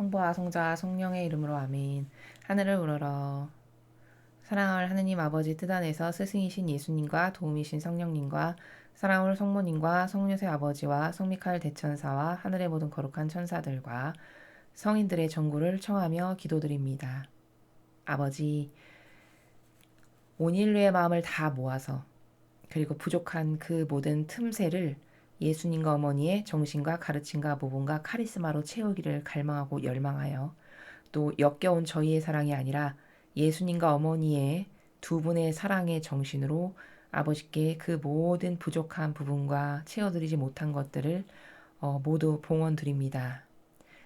성부와 성자와 성령의 이름으로 아멘. 하늘을 우러러 사랑할 하느님 아버지 뜻 안에서 스승이신 예수님과 도움이신 성령님과 사랑할 성모님과 성녀의 아버지와 성미카엘 대천사와 하늘의 모든 거룩한 천사들과 성인들의 전구를 청하며 기도드립니다. 아버지, 온 인류의 마음을 다 모아서 그리고 부족한 그 모든 틈새를 예수님과 어머니의 정신과 가르침과 모범과 카리스마로 채우기를 갈망하고 열망하여 또 역겨운 저희의 사랑이 아니라 예수님과 어머니의 두 분의 사랑의 정신으로 아버지께 그 모든 부족한 부분과 채워드리지 못한 것들을 어, 모두 봉헌 드립니다.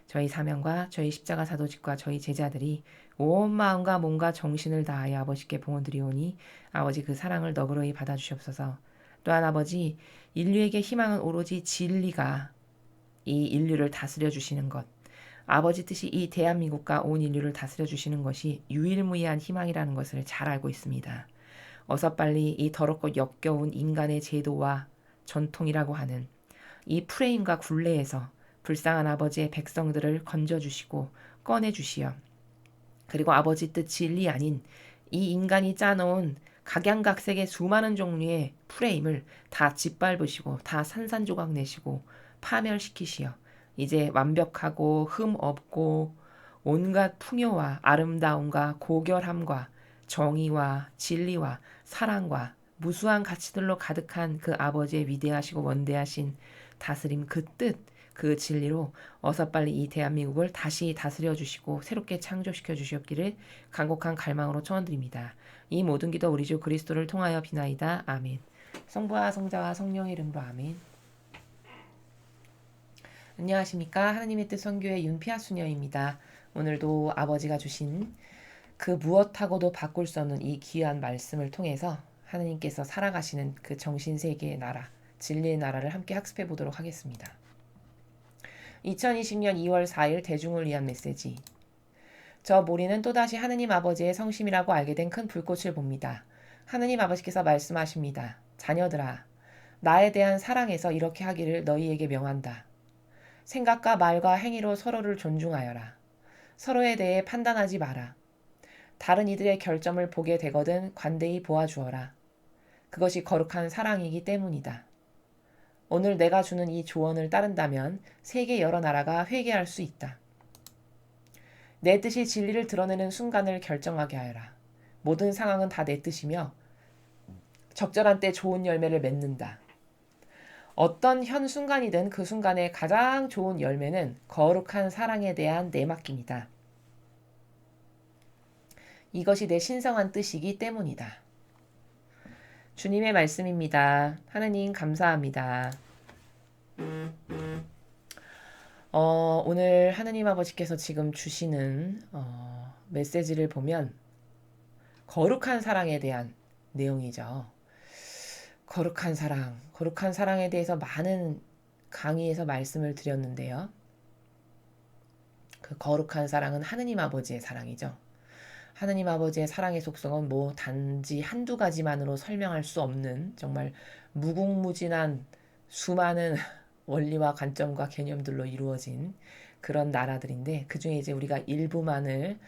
저희 사명과 저희 십자가 사도직과 저희 제자들이 온 마음과 몸과 정신을 다하여 아버지께 봉헌 드리오니 아버지 그 사랑을 너그러이 받아주시옵소서. 또한 아버지 인류에게 희망은 오로지 진리가 이 인류를 다스려 주시는 것. 아버지 뜻이 이 대한민국과 온 인류를 다스려 주시는 것이 유일무이한 희망이라는 것을 잘 알고 있습니다. 어서 빨리 이 더럽고 역겨운 인간의 제도와 전통이라고 하는 이 프레임과 굴레에서 불쌍한 아버지의 백성들을 건져주시고 꺼내주시어 그리고 아버지 뜻 진리 아닌 이 인간이 짜놓은 각양각색의 수많은 종류의 프레임을 다 짓밟으시고 다 산산조각 내시고 파멸시키시어. 이제 완벽하고 흠 없고 온갖 풍요와 아름다움과 고결함과 정의와 진리와 사랑과 무수한 가치들로 가득한 그 아버지의 위대하시고 원대하신 다스림 그 뜻, 그 진리로 어서 빨리 이 대한민국을 다시 다스려 주시고 새롭게 창조시켜 주시옵기를 간곡한 갈망으로 청원드립니다. 이 모든 기도 우리 주 그리스도를 통하여 비나이다. 아멘. 성부와 성자와 성령의 이름으로 아멘. 안녕하십니까. 하나님의 뜻 선교의 윤피아 수녀입니다. 오늘도 아버지가 주신 그 무엇하고도 바꿀 수 없는 이 귀한 말씀을 통해서 하나님께서 살아가시는 그 정신세계의 나라, 진리의 나라를 함께 학습해 보도록 하겠습니다. 2020년 2월 4일 대중을 위한 메시지. 저 모리는 또다시 하느님 아버지의 성심이라고 알게 된 큰 불꽃을 봅니다. 하느님 아버지께서 말씀하십니다. 자녀들아, 나에 대한 사랑에서 이렇게 하기를 너희에게 명한다. 생각과 말과 행위로 서로를 존중하여라. 서로에 대해 판단하지 마라. 다른 이들의 결점을 보게 되거든 관대히 보아주어라. 그것이 거룩한 사랑이기 때문이다. 오늘 내가 주는 이 조언을 따른다면 세계 여러 나라가 회개할 수 있다. 내 뜻이 진리를 드러내는 순간을 결정하게 하여라. 모든 상황은 다 내 뜻이며 적절한 때 좋은 열매를 맺는다. 어떤 현 순간이든 그 순간의 가장 좋은 열매는 거룩한 사랑에 대한 내 맡김이다. 이것이 내 신성한 뜻이기 때문이다. 주님의 말씀입니다. 하느님 감사합니다. 어, 오늘 하느님 아버지께서 지금 주시는 어, 메시지를 보면 거룩한 사랑에 대한 내용이죠. 거룩한 사랑, 거룩한 사랑에 대해서 많은 강의에서 말씀을 드렸는데요. 그 거룩한 사랑은 하느님 아버지의 사랑이죠. 하느님 아버지의 사랑의 속성은 뭐 단지 한두 가지만으로 설명할 수 없는 정말 무궁무진한 수많은 원리와 관점과 개념들로 이루어진 그런 나라들인데 그 중에 이제 우리가 일부만을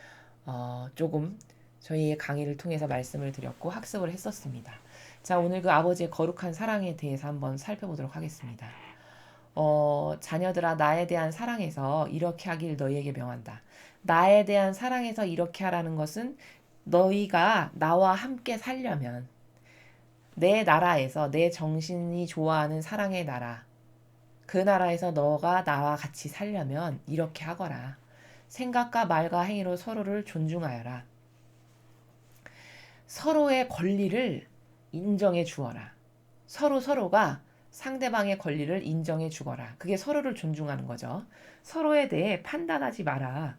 어 조금 저희의 강의를 통해서 말씀을 드렸고 학습을 했었습니다. 자, 오늘 그 아버지의 거룩한 사랑에 대해서 한번 살펴보도록 하겠습니다. 어, 자녀들아, 나에 대한 사랑에서 이렇게 하길 너희에게 명한다. 나에 대한 사랑에서 이렇게 하라는 것은 너희가 나와 함께 살려면 내 나라에서 내 정신이 좋아하는 사랑의 나라, 그 나라에서 너가 나와 같이 살려면 이렇게 하거라. 생각과 말과 행위로 서로를 존중하여라. 서로의 권리를 인정해 주어라. 서로 서로가 상대방의 권리를 인정해 주거라. 그게 서로를 존중하는 거죠. 서로에 대해 판단하지 마라.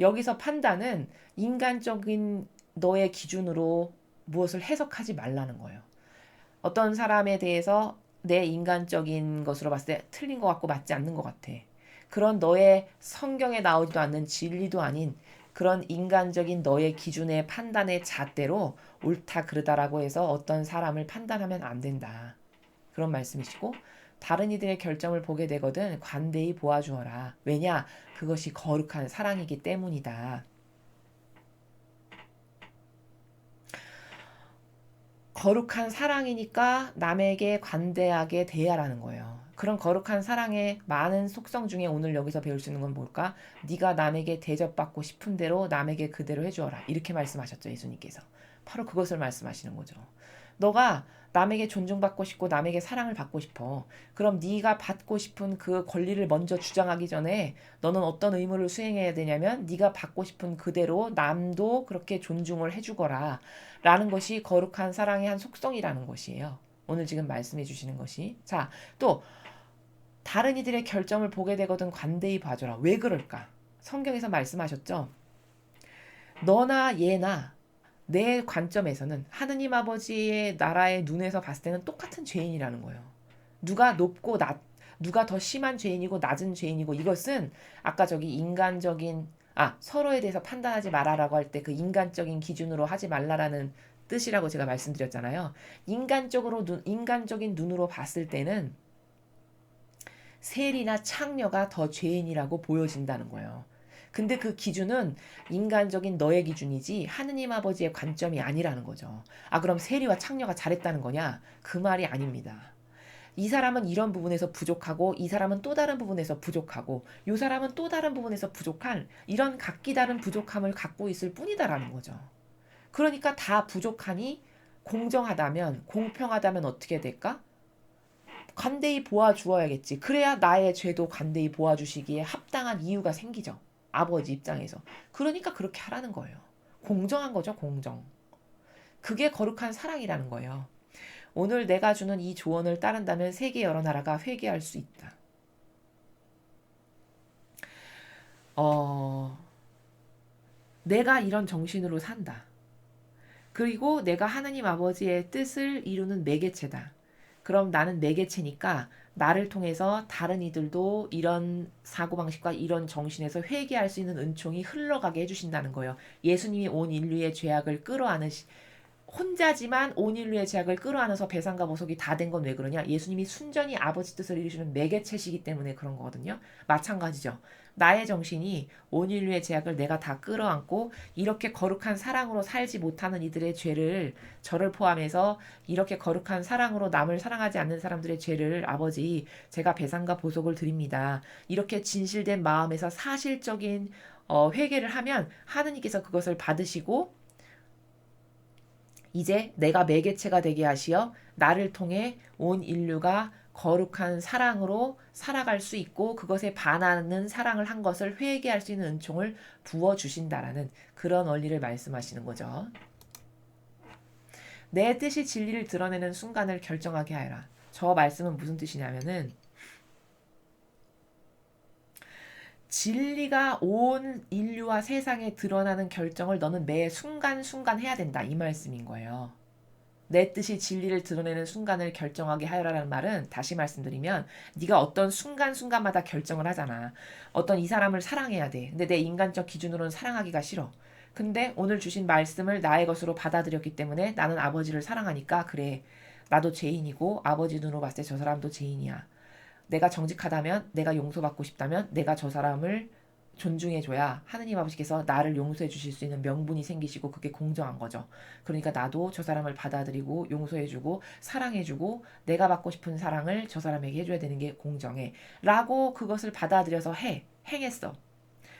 여기서 판단은 인간적인 너의 기준으로 무엇을 해석하지 말라는 거예요. 어떤 사람에 대해서 내 인간적인 것으로 봤을 때 틀린 것 같고 맞지 않는 것 같아. 그런 너의 성경에 나오지도 않는 진리도 아닌 그런 인간적인 너의 기준의 판단의 잣대로 옳다 그르다라고 해서 어떤 사람을 판단하면 안 된다. 그런 말씀이시고 다른 이들의 결정을 보게 되거든 관대히 보아주어라. 왜냐? 그것이 거룩한 사랑이기 때문이다. 거룩한 사랑이니까 남에게 관대하게 대하라는 거예요. 그런 거룩한 사랑의 많은 속성 중에 오늘 여기서 배울 수 있는 건 뭘까? 네가 남에게 대접받고 싶은 대로 남에게 그대로 해주어라. 이렇게 말씀하셨죠. 예수님께서. 바로 그것을 말씀하시는 거죠. 너가 남에게 존중받고 싶고 남에게 사랑을 받고 싶어. 그럼 네가 받고 싶은 그 권리를 먼저 주장하기 전에 너는 어떤 의무를 수행해야 되냐면 네가 받고 싶은 그대로 남도 그렇게 존중을 해주거라. 라는 것이 거룩한 사랑의 한 속성이라는 것이에요. 오늘 지금 말씀해 주시는 것이. 자, 또 다른 이들의 결점을 보게 되거든 관대히 봐줘라. 왜 그럴까? 성경에서 말씀하셨죠. 너나 얘나 내 관점에서는 하느님 아버지의 나라의 눈에서 봤을 때는 똑같은 죄인이라는 거예요. 누가 높고 낮, 누가 더 심한 죄인이고 낮은 죄인이고 이것은 아까 저기 인간적인 아 서로에 대해서 판단하지 말아라고 할 때 그 인간적인 기준으로 하지 말라라는 뜻이라고 제가 말씀드렸잖아요. 인간적으로 눈, 인간적인 눈으로 봤을 때는 셀이나 창녀가 더 죄인이라고 보여진다는 거예요. 근데 그 기준은 인간적인 너의 기준이지 하느님 아버지의 관점이 아니라는 거죠. 아, 그럼 세리와 창녀가 잘했다는 거냐? 그 말이 아닙니다. 이 사람은 이런 부분에서 부족하고 이 사람은 또 다른 부분에서 부족하고 이 사람은 또 다른 부분에서 부족한 이런 각기 다른 부족함을 갖고 있을 뿐이다라는 거죠. 그러니까 다 부족하니 공정하다면 공평하다면 어떻게 될까? 관대히 보아주어야겠지. 그래야 나의 죄도 관대히 보아주시기에 합당한 이유가 생기죠. 아버지 입장에서. 그러니까 그렇게 하라는 거예요. 공정한 거죠, 공정. 그게 거룩한 사랑이라는 거예요. 오늘 내가 주는 이 조언을 따른다면 세계 여러 나라가 회개할 수 있다. 어, 내가 이런 정신으로 산다. 그리고 내가 하나님 아버지의 뜻을 이루는 매개체다. 그럼 나는 매개체니까 나를 통해서 다른 이들도 이런 사고방식과 이런 정신에서 회개할 수 있는 은총이 흘러가게 해주신다는 거예요. 예수님이 온 인류의 죄악을 끌어안으시, 혼자지만 온 인류의 죄악을 끌어안아서 배상과 보석이 다 된 건 왜 그러냐? 예수님이 순전히 아버지 뜻을 이루시는 매개체시기 때문에 그런 거거든요. 마찬가지죠. 나의 정신이 온 인류의 죄악을 내가 다 끌어안고 이렇게 거룩한 사랑으로 살지 못하는 이들의 죄를 저를 포함해서 이렇게 거룩한 사랑으로 남을 사랑하지 않는 사람들의 죄를 아버지 제가 배상과 보석을 드립니다. 이렇게 진실된 마음에서 사실적인 어, 회개를 하면 하느님께서 그것을 받으시고 이제 내가 매개체가 되게 하시어 나를 통해 온 인류가 거룩한 사랑으로 살아갈 수 있고 그것에 반하는 사랑을 한 것을 회개할 수 있는 은총을 부어 주신다라는 그런 원리를 말씀하시는 거죠. 내 뜻이 진리를 드러내는 순간을 결정하게 하라. 저 말씀은 무슨 뜻이냐면은 진리가 온 인류와 세상에 드러나는 결정을 너는 매 순간순간 해야 된다. 이 말씀인 거예요. 내 뜻이 진리를 드러내는 순간을 결정하게 하여라는 말은 다시 말씀드리면 네가 어떤 순간순간마다 결정을 하잖아. 어떤 이 사람을 사랑해야 돼. 근데 내 인간적 기준으로는 사랑하기가 싫어. 근데 오늘 주신 말씀을 나의 것으로 받아들였기 때문에 나는 아버지를 사랑하니까 그래. 나도 죄인이고 아버지 눈으로 봤을 때 저 사람도 죄인이야. 내가 정직하다면, 내가 용서받고 싶다면, 내가 저 사람을 존중해줘야 하느님 아버지께서 나를 용서해 주실 수 있는 명분이 생기시고 그게 공정한 거죠. 그러니까 나도 저 사람을 받아들이고 용서해주고 사랑해주고 내가 받고 싶은 사랑을 저 사람에게 해줘야 되는 게 공정해. 라고 그것을 받아들여서 해. 행했어.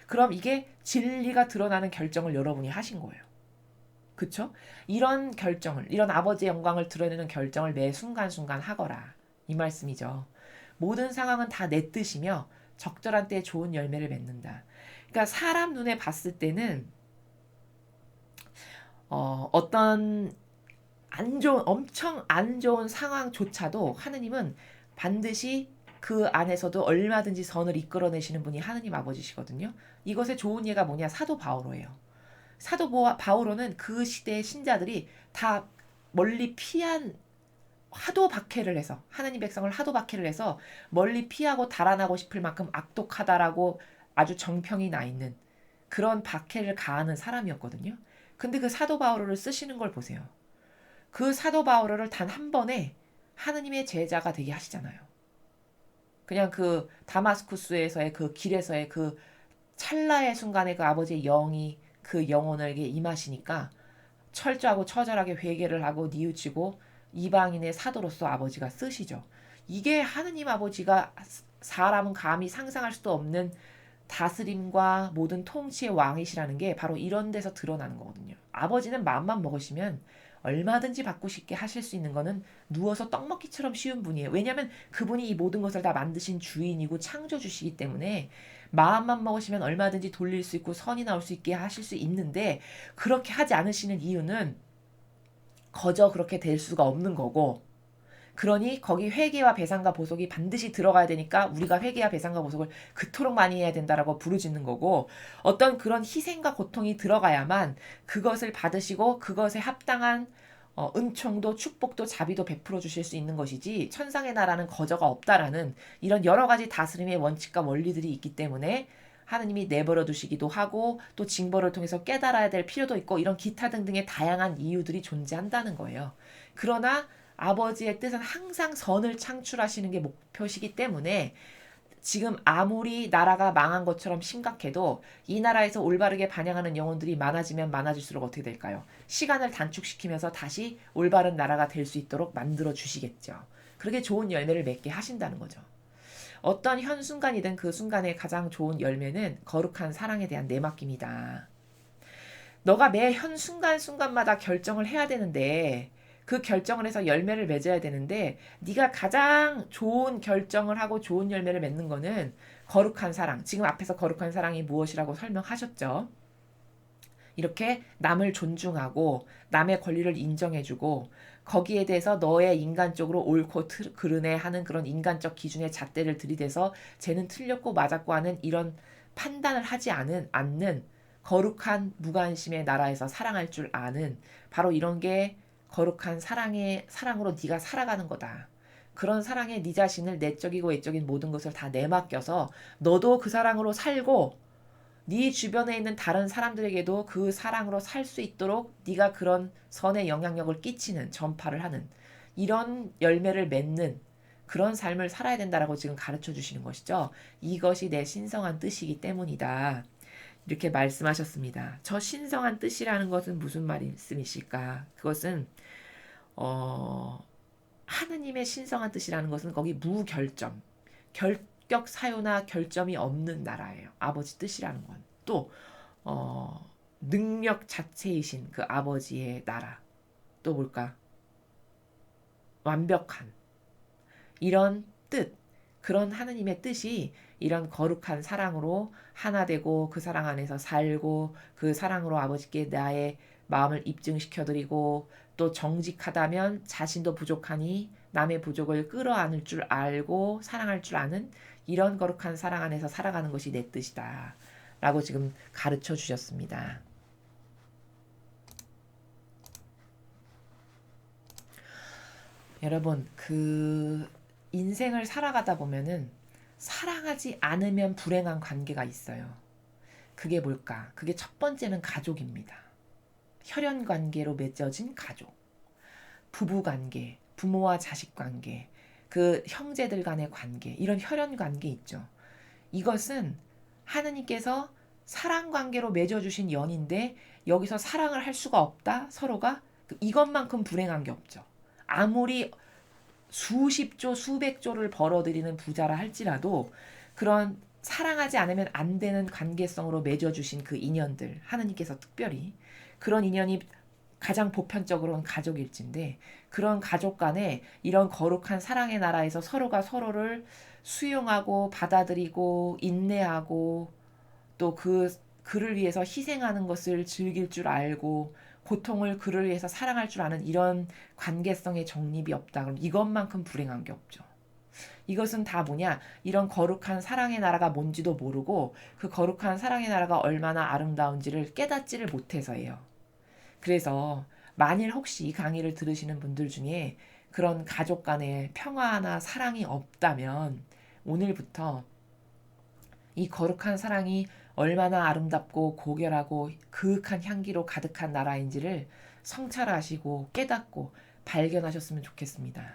그럼 이게 진리가 드러나는 결정을 여러분이 하신 거예요. 그쵸? 이런 결정을, 이런 아버지의 영광을 드러내는 결정을 매 순간순간 하거라. 이 말씀이죠. 모든 상황은 다 내 뜻이며 적절한 때에 좋은 열매를 맺는다. 그러니까 사람 눈에 봤을 때는 어, 어떤 안 좋은 엄청 안 좋은 상황조차도 하느님은 반드시 그 안에서도 얼마든지 선을 이끌어내시는 분이 하느님 아버지시거든요. 이것의 좋은 예가 뭐냐? 사도 바오로예요. 사도 바오로는 그 시대의 신자들이 다 멀리 피한 하도 박해를 해서 하나님 백성을 하도 박해를 해서 멀리 피하고 달아나고 싶을 만큼 악독하다라고 아주 정평이 나 있는 그런 박해를 가하는 사람이었거든요. 근데 그 사도 바오로를 쓰시는 걸 보세요. 그 사도 바오로를 단 한 번에 하느님의 제자가 되게 하시잖아요. 그냥 그 다마스쿠스에서의 그 길에서의 그 찰나의 순간에 그 아버지의 영이 그 영혼에게 임하시니까 철저하고 처절하게 회개를 하고 뉘우치고 이방인의 사도로서 아버지가 쓰시죠. 이게 하느님 아버지가 사람은 감히 상상할 수도 없는 다스림과 모든 통치의 왕이시라는 게 바로 이런 데서 드러나는 거거든요. 아버지는 마음만 먹으시면 얼마든지 바꾸시게 하실 수 있는 거는 누워서 떡 먹기처럼 쉬운 분이에요. 왜냐하면 그분이 이 모든 것을 다 만드신 주인이고 창조주시기 때문에 마음만 먹으시면 얼마든지 돌릴 수 있고 선이 나올 수 있게 하실 수 있는데 그렇게 하지 않으시는 이유는 거저 그렇게 될 수가 없는 거고 그러니 거기 회계와 배상과 보석이 반드시 들어가야 되니까 우리가 회계와 배상과 보석을 그토록 많이 해야 된다라고 부르짖는 거고 어떤 그런 희생과 고통이 들어가야만 그것을 받으시고 그것에 합당한 어, 은총도 축복도 자비도 베풀어 주실 수 있는 것이지 천상의 나라는 거저가 없다라는 이런 여러 가지 다스림의 원칙과 원리들이 있기 때문에 하느님이 내버려 두시기도 하고 또 징벌을 통해서 깨달아야 될 필요도 있고 이런 기타 등등의 다양한 이유들이 존재한다는 거예요. 그러나 아버지의 뜻은 항상 선을 창출하시는 게 목표시기 때문에 지금 아무리 나라가 망한 것처럼 심각해도 이 나라에서 올바르게 반영하는 영혼들이 많아지면 많아질수록 어떻게 될까요? 시간을 단축시키면서 다시 올바른 나라가 될 수 있도록 만들어 주시겠죠. 그렇게 좋은 열매를 맺게 하신다는 거죠. 어떤 현 순간이든 그 순간의 가장 좋은 열매는 거룩한 사랑에 대한 내맡김이다. 너가 매 현 순간 순간마다 결정을 해야 되는데 그 결정을 해서 열매를 맺어야 되는데 네가 가장 좋은 결정을 하고 좋은 열매를 맺는 거는 거룩한 사랑. 지금 앞에서 거룩한 사랑이 무엇이라고 설명하셨죠. 이렇게 남을 존중하고 남의 권리를 인정해주고 거기에 대해서 너의 인간적으로 옳고 그르네 하는 그런 인간적 기준의 잣대를 들이대서 쟤는 틀렸고 맞았고 하는 이런 판단을 하지 않은 않는 거룩한 무관심의 나라에서 사랑할 줄 아는 바로 이런 게 거룩한 사랑의 사랑으로 네가 살아가는 거다. 그런 사랑에 네 자신을 내적이고 외적인 모든 것을 다 내맡겨서 너도 그 사랑으로 살고 네 주변에 있는 다른 사람들에게도 그 사랑으로 살 수 있도록 네가 그런 선의 영향력을 끼치는 전파를 하는 이런 열매를 맺는 그런 삶을 살아야 된다라고 지금 가르쳐 주시는 것이죠. 이것이 내 신성한 뜻이기 때문이다. 이렇게 말씀하셨습니다. 저 신성한 뜻이라는 것은 무슨 말씀이실까? 그것은 어, 하느님의 신성한 뜻이라는 것은 거기 무결점, 결격 사유나 결점이 없는 나라예요. 아버지 뜻이라는 건. 또 어, 능력 자체이신 그 아버지의 나라. 또 뭘까? 완벽한 이런 뜻, 그런 하느님의 뜻이 이런 거룩한 사랑으로 하나 되고 그 사랑 안에서 살고 그 사랑으로 아버지께 나의 마음을 입증시켜 드리고 또 정직하다면 자신도 부족하니 남의 부족을 끌어안을 줄 알고 사랑할 줄 아는 이런 거룩한 사랑 안에서 살아가는 것이 내 뜻이다. 라고 지금 가르쳐 주셨습니다. 여러분, 그 인생을 살아가다 보면은 사랑하지 않으면 불행한 관계가 있어요. 그게 뭘까? 그게 첫 번째는 가족입니다. 혈연 관계로 맺어진 가족. 부부 관계, 부모와 자식 관계, 그 형제들 간의 관계, 이런 혈연 관계 있죠. 이것은 하느님께서 사랑 관계로 맺어주신 연인데 여기서 사랑을 할 수가 없다? 서로가? 이것만큼 불행한 게 없죠. 아무리 수십조, 수백조를 벌어들이는 부자라 할지라도 그런 사랑하지 않으면 안 되는 관계성으로 맺어주신 그 인연들, 하느님께서 특별히 그런 인연이 가장 보편적으로는 가족일진데 그런 가족 간에 이런 거룩한 사랑의 나라에서 서로가 서로를 수용하고 받아들이고 인내하고 또 그 그를 위해서 희생하는 것을 즐길 줄 알고 고통을 그를 위해서 사랑할 줄 아는 이런 관계성의 정립이 없다. 그럼 이것만큼 불행한 게 없죠. 이것은 다 뭐냐? 이런 거룩한 사랑의 나라가 뭔지도 모르고 그 거룩한 사랑의 나라가 얼마나 아름다운지를 깨닫지를 못해서예요. 그래서 만일 혹시 이 강의를 들으시는 분들 중에 그런 가족 간의 평화나 사랑이 없다면 오늘부터 이 거룩한 사랑이 얼마나 아름답고 고결하고 그윽한 향기로 가득한 나라인지를 성찰하시고 깨닫고 발견하셨으면 좋겠습니다.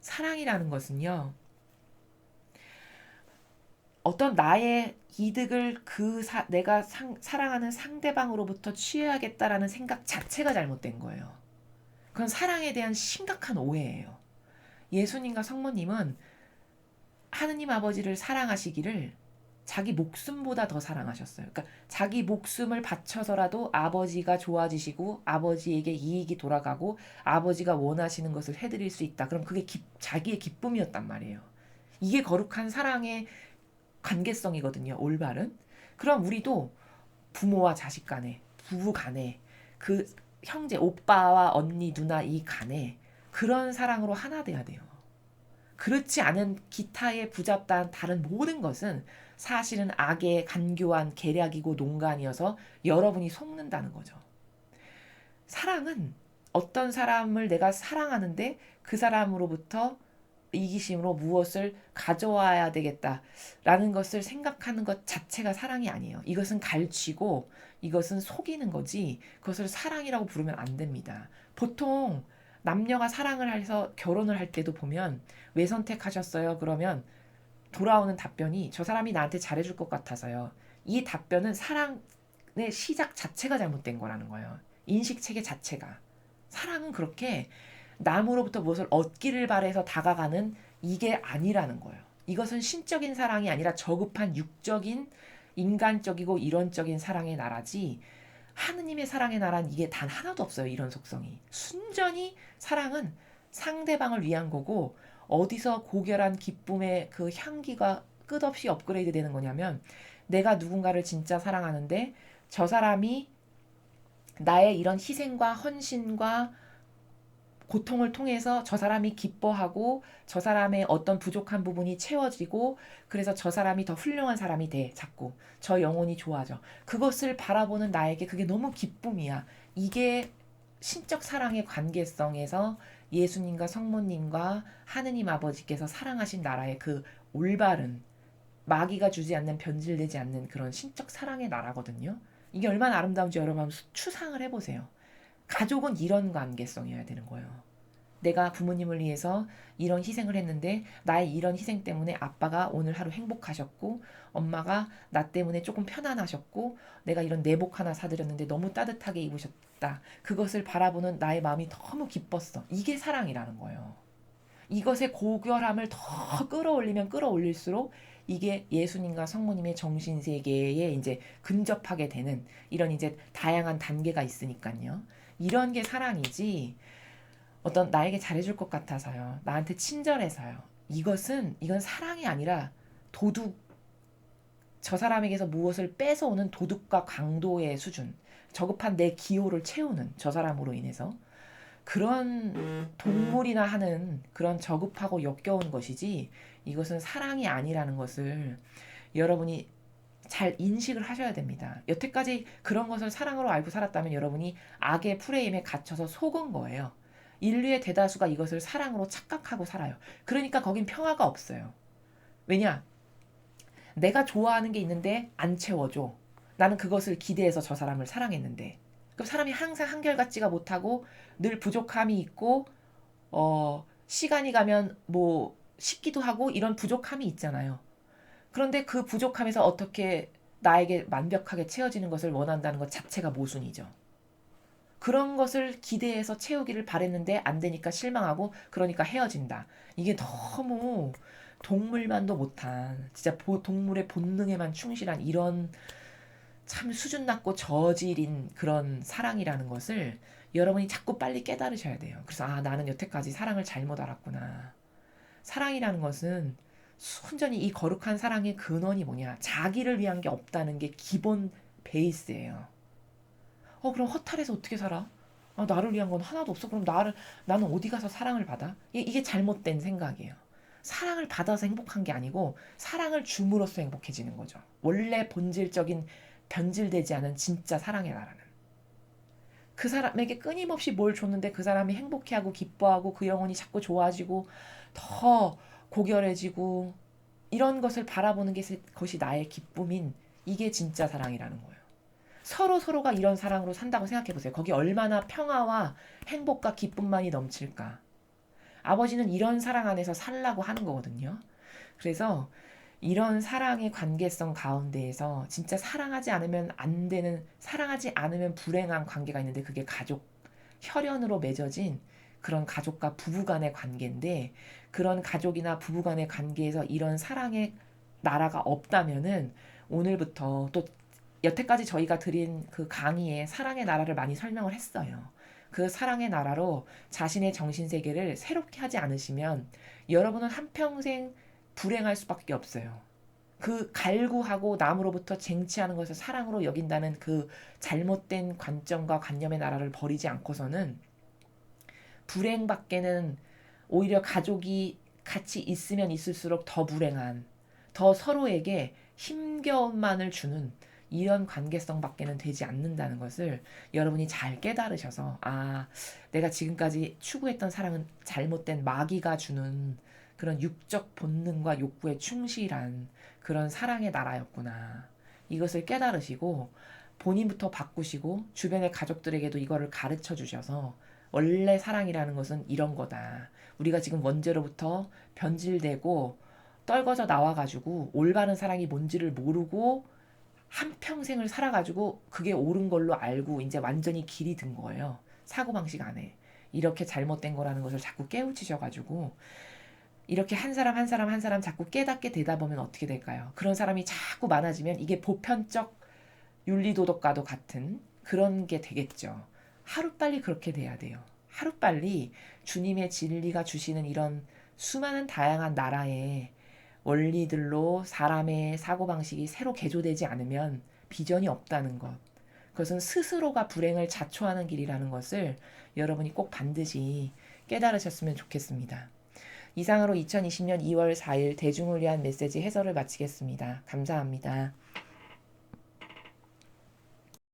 사랑이라는 것은요, 어떤 나의 이득을 그 사, 내가 상, 사랑하는 상대방으로부터 취해야겠다라는 생각 자체가 잘못된 거예요. 그건 사랑에 대한 심각한 오해예요. 예수님과 성모님은 하느님 아버지를 사랑하시기를 자기 목숨보다 더 사랑하셨어요. 그러니까 자기 목숨을 바쳐서라도 아버지가 좋아지시고 아버지에게 이익이 돌아가고 아버지가 원하시는 것을 해드릴 수 있다. 그럼 그게 기, 자기의 기쁨이었단 말이에요. 이게 거룩한 사랑의 관계성이거든요. 올바른. 그럼 우리도 부모와 자식 간에, 부부 간에, 그 형제, 오빠와 언니, 누나 이 간에 그런 사랑으로 하나 돼야 돼요. 그렇지 않은 기타의 부잡다한 다른 모든 것은 사실은 악의 간교한 계략이고 농간이어서 여러분이 속는다는 거죠. 사랑은 어떤 사람을 내가 사랑하는데 그 사람으로부터 이기심으로 무엇을 가져와야 되겠다라는 것을 생각하는 것 자체가 사랑이 아니에요. 이것은 갈취고 이것은 속이는 거지 그것을 사랑이라고 부르면 안 됩니다. 보통 남녀가 사랑을 해서 결혼을 할 때도 보면 왜 선택하셨어요? 그러면 돌아오는 답변이 저 사람이 나한테 잘해줄 것 같아서요. 이 답변은 사랑의 시작 자체가 잘못된 거라는 거예요. 인식 체계 자체가. 사랑은 그렇게 남으로부터 무엇을 얻기를 바래서 다가가는 이게 아니라는 거예요. 이것은 신적인 사랑이 아니라 저급한 육적인 인간적이고 이론적인 사랑의 나라지 하느님의 사랑의 나라는 이게 단 하나도 없어요. 이런 속성이. 순전히 사랑은 상대방을 위한 거고 어디서 고결한 기쁨의 그 향기가 끝없이 업그레이드 되는 거냐면 내가 누군가를 진짜 사랑하는데 저 사람이 나의 이런 희생과 헌신과 고통을 통해서 저 사람이 기뻐하고 저 사람의 어떤 부족한 부분이 채워지고 그래서 저 사람이 더 훌륭한 사람이 돼 자꾸. 저 영혼이 좋아져. 그것을 바라보는 나에게 그게 너무 기쁨이야. 이게 신적 사랑의 관계성에서 예수님과 성모님과 하느님 아버지께서 사랑하신 나라의 그 올바른 마귀가 주지 않는 변질되지 않는 그런 신적 사랑의 나라거든요. 이게 얼마나 아름다운지 여러분 추상을 해보세요. 가족은 이런 관계성이어야 되는 거예요. 내가 부모님을 위해서 이런 희생을 했는데 나의 이런 희생 때문에 아빠가 오늘 하루 행복하셨고 엄마가 나 때문에 조금 편안하셨고 내가 이런 내복 하나 사드렸는데 너무 따뜻하게 입으셨 다. 그것을 바라보는 나의 마음이 너무 기뻤어. 이게 사랑이라는 거예요. 이것의 고결함을 더 끌어올리면 끌어올릴수록 이게 예수님과 성모님의 정신 세계에 이제 근접하게 되는 이런 이제 다양한 단계가 있으니까요. 이런 게 사랑이지 어떤 나에게 잘해줄 것 같아서요. 나한테 친절해서요. 이것은 이건 사랑이 아니라 도둑 저 사람에게서 무엇을 뺏어오는 도둑과 강도의 수준 저급한 내 기호를 채우는 저 사람으로 인해서 그런 동물이나 하는 그런 저급하고 역겨운 것이지 이것은 사랑이 아니라는 것을 여러분이 잘 인식을 하셔야 됩니다. 여태까지 그런 것을 사랑으로 알고 살았다면 여러분이 악의 프레임에 갇혀서 속은 거예요. 인류의 대다수가 이것을 사랑으로 착각하고 살아요. 그러니까 거긴 평화가 없어요. 왜냐? 내가 좋아하는 게 있는데 안 채워줘. 나는 그것을 기대해서 저 사람을 사랑했는데. 그럼 사람이 항상 한결같지가 못하고 늘 부족함이 있고, 어, 시간이 가면 뭐 식기도 하고 이런 부족함이 있잖아요. 그런데 그 부족함에서 어떻게 나에게 완벽하게 채워지는 것을 원한다는 것 자체가 모순이죠. 그런 것을 기대해서 채우기를 바랬는데 안 되니까 실망하고 그러니까 헤어진다. 이게 너무 동물만도 못한 진짜 동물의 본능에만 충실한 이런 참 수준 낮고 저질인 그런 사랑이라는 것을 여러분이 자꾸 빨리 깨달으셔야 돼요. 그래서 아 나는 여태까지 사랑을 잘못 알았구나. 사랑이라는 것은 순전히 이 거룩한 사랑의 근원이 뭐냐? 자기를 위한 게 없다는 게 기본 베이스예요. 어, 그럼 허탈해서 어떻게 살아? 아, 나를 위한 건 하나도 없어. 그럼 나를, 나는 어디 가서 사랑을 받아? 이게 잘못된 생각이에요. 사랑을 받아서 행복한 게 아니고 사랑을 줌으로써 행복해지는 거죠. 원래 본질적인 변질되지 않은 진짜 사랑의 나라는. 그 사람에게 끊임없이 뭘 줬는데 그 사람이 행복해하고 기뻐하고 그 영혼이 자꾸 좋아지고 더 고결해지고 이런 것을 바라보는 것이 나의 기쁨인 이게 진짜 사랑이라는 거예요. 서로 서로가 이런 사랑으로 산다고 생각해 보세요. 거기 얼마나 평화와 행복과 기쁨만이 넘칠까. 아버지는 이런 사랑 안에서 살라고 하는 거거든요. 그래서 이런 사랑의 관계성 가운데에서 진짜 사랑하지 않으면 안 되는 사랑하지 않으면 불행한 관계가 있는데 그게 가족 혈연으로 맺어진 그런 가족과 부부 간의 관계인데 그런 가족이나 부부 간의 관계에서 이런 사랑의 나라가 없다면은 오늘부터 또 여태까지 저희가 드린 그 강의에 사랑의 나라를 많이 설명을 했어요. 그 사랑의 나라로 자신의 정신 세계를 새롭게 하지 않으시면 여러분은 한평생 불행할 수밖에 없어요. 그 갈구하고 남으로부터 쟁취하는 것을 사랑으로 여긴다는 그 잘못된 관점과 관념의 나라를 버리지 않고서는 불행 밖에는 오히려 가족이 같이 있으면 있을수록 더 불행한, 더 서로에게 힘겨움만을 주는 이런 관계성 밖에는 되지 않는다는 것을 여러분이 잘 깨달으셔서 아 내가 지금까지 추구했던 사랑은 잘못된 마귀가 주는 그런 육적 본능과 욕구에 충실한 그런 사랑의 나라였구나 이것을 깨달으시고 본인부터 바꾸시고 주변의 가족들에게도 이거를 가르쳐 주셔서 원래 사랑이라는 것은 이런 거다 우리가 지금 원죄로부터 변질되고 떨궈져 나와가지고 올바른 사랑이 뭔지를 모르고 한 평생을 살아가지고 그게 옳은 걸로 알고 이제 완전히 길이 든 거예요. 사고방식 안에. 이렇게 잘못된 거라는 것을 자꾸 깨우치셔가지고 이렇게 한 사람 한 사람 한 사람 자꾸 깨닫게 되다 보면 어떻게 될까요? 그런 사람이 자꾸 많아지면 이게 보편적 윤리도덕과도 같은 그런 게 되겠죠. 하루빨리 그렇게 돼야 돼요. 하루빨리 주님의 진리가 주시는 이런 수많은 다양한 나라에 원리들로 사람의 사고방식이 새로 개조되지 않으면 비전이 없다는 것. 그것은 스스로가 불행을 자초하는 길이라는 것을 여러분이 꼭 반드시 깨달으셨으면 좋겠습니다. 이상으로 2020년 2월 4일 대중을 위한 메시지 해설을 마치겠습니다. 감사합니다.